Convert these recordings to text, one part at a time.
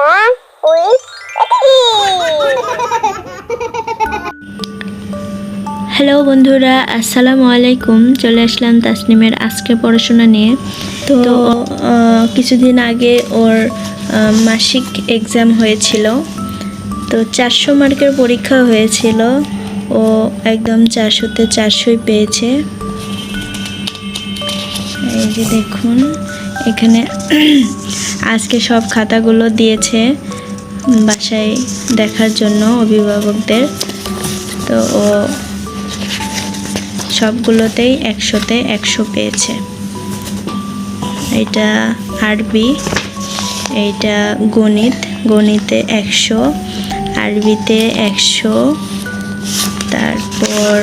with hello বন্ধুরা, আসসালামু আলাইকুম। চলে আসলাম তাসনিমের আজকে পড়াশোনা নিয়ে। তো কিছুদিন আগে ওর মাসিক এক্সাম হয়েছিল। তো চারশো মার্কের পরীক্ষা হয়েছিল। ও একদম চারশোতে চারশোই পেয়েছে। এই যে দেখুন এখানে আজকে সব খাতাগুলো দিয়েছে বাসায় দেখার জন্য অভিভাবকদের। তো ও সবগুলোতেই একশোতে একশো পেয়েছে। এটা আরবি, এইটা গণিত, গণিতে একশো, আরবিতে একশো, তারপর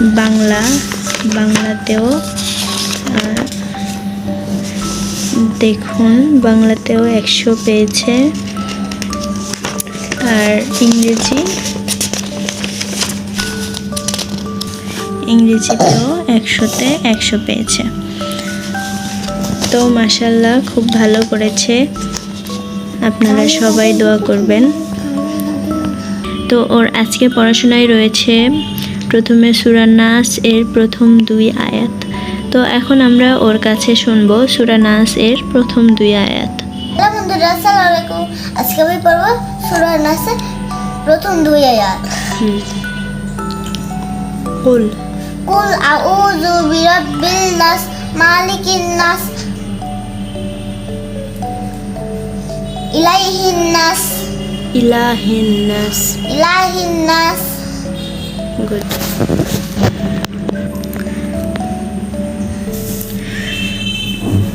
বাংলা, বাংলাতেও দেখুন, বাংলাতেও একশো পেয়েছে। আর ইংরেজি, ইংরেজিতেও একশোতে একশো পেয়েছে। তো মাসাল্লাহ খুব ভালো করেছে। আপনারা সবাই দোয়া করবেন। তো ওর আজকে পড়াশোনায় রয়েছে প্রথমে সুরানাস এর প্রথম দুই আয়াত। তো এখন আমরা ওর কাছে শুনব সুরানাস এর প্রথম দুই আয়াত। বন্ধুরা আসসালামু আলাইকুম। আজকে আমি পড়ব সূরা নাসের প্রথম দুই আয়াত। কুল। কুল আউযু বিরাব্বিল নাস মালিকিন নাস ইলাইহিন নাস। ইলাহিন নাস। ইলাহিন নাস। গুড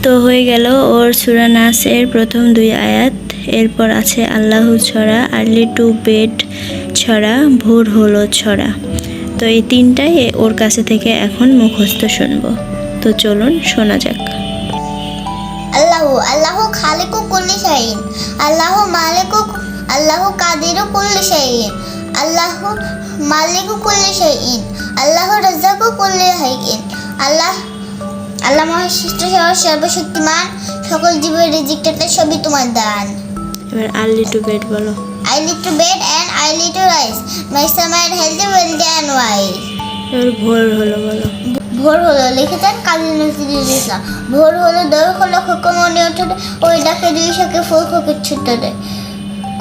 তো হয়ে গেল ওর সুরা নাসের প্রথম দুই আয়াত। এরপর আছে আল্লাহ ছড়া আর্লি টু বেড ছড়া, ভোর হলো ছড়া। তো এই তিনটাই ওর কাছে থেকে এখন মুখস্থ শুনব। তো চলুন শোনা যাক। আল্লাহ আল্লাহ খালিকু কুল্লি শাইইন। আল্লাহ মালিকু আল্লাহ কাদিরু কুল্লি শাইইন। আল্লাহ মালিকু কুল্লি ঈদ আল্লাহ রাজ্জাকু কুল্লি ঈদ আল্লাহ আল্লাহ মহাসৃষ্ট সর্বশক্তিমান সকল জীবের রিজিকটাতে সবই তোমার দান। এবার আর্লি টু বেড বলো। to bed and I need to rise. My summer healthy, wealthy and wise. এবার ভোর হলো বলো। ভোর হলো লিখেছেন কাজী নজরুল ইসলাম। ভোর হলো দৌড় হলো খোকমনি ওঠে ওই ডাকে দুই শাকে ফুল খোকের ছুটে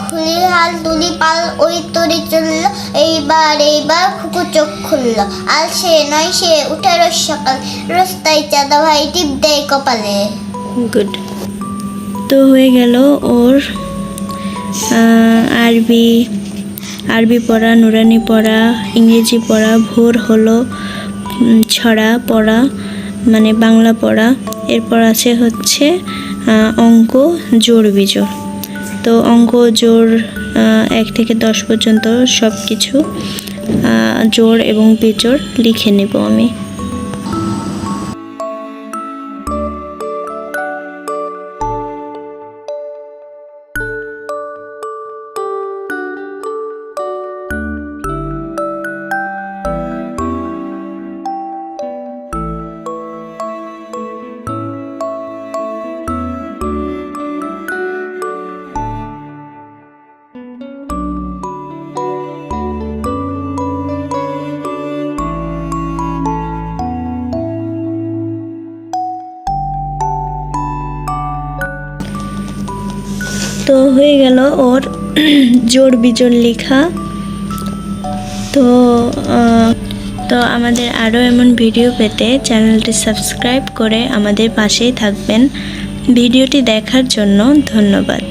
খুলি হাল তুলি পাল ওই তরি চলল এইবার এইবার খুকু চোখ খুলল। আর সে নয় সে উঠে রোজ সকাল রাস্তায় চাঁদা ভাই টিপ দেয় কপালে। গুড। তো হয়ে গেল ওর আরবি আরবি পড়া, নুরানি পড়া, ইংরেজি পড়া, ভোর হলো ছড়া পড়া মানে বাংলা পড়া। এরপর আছে হচ্ছে অঙ্ক, জোর বিজোড় তো অঙ্ক, জোর এক থেকে দশ পর্যন্ত সব কিছু জোর এবং বেজোর লিখে নেব আমি। তো হয়ে গেল ওর জোর বিজোর লেখা। তো তো আমাদের আরও এমন ভিডিও পেতে চ্যানেলটি সাবস্ক্রাইব করে আমাদের পাশেই থাকবেন। ভিডিওটি দেখার জন্য ধন্যবাদ।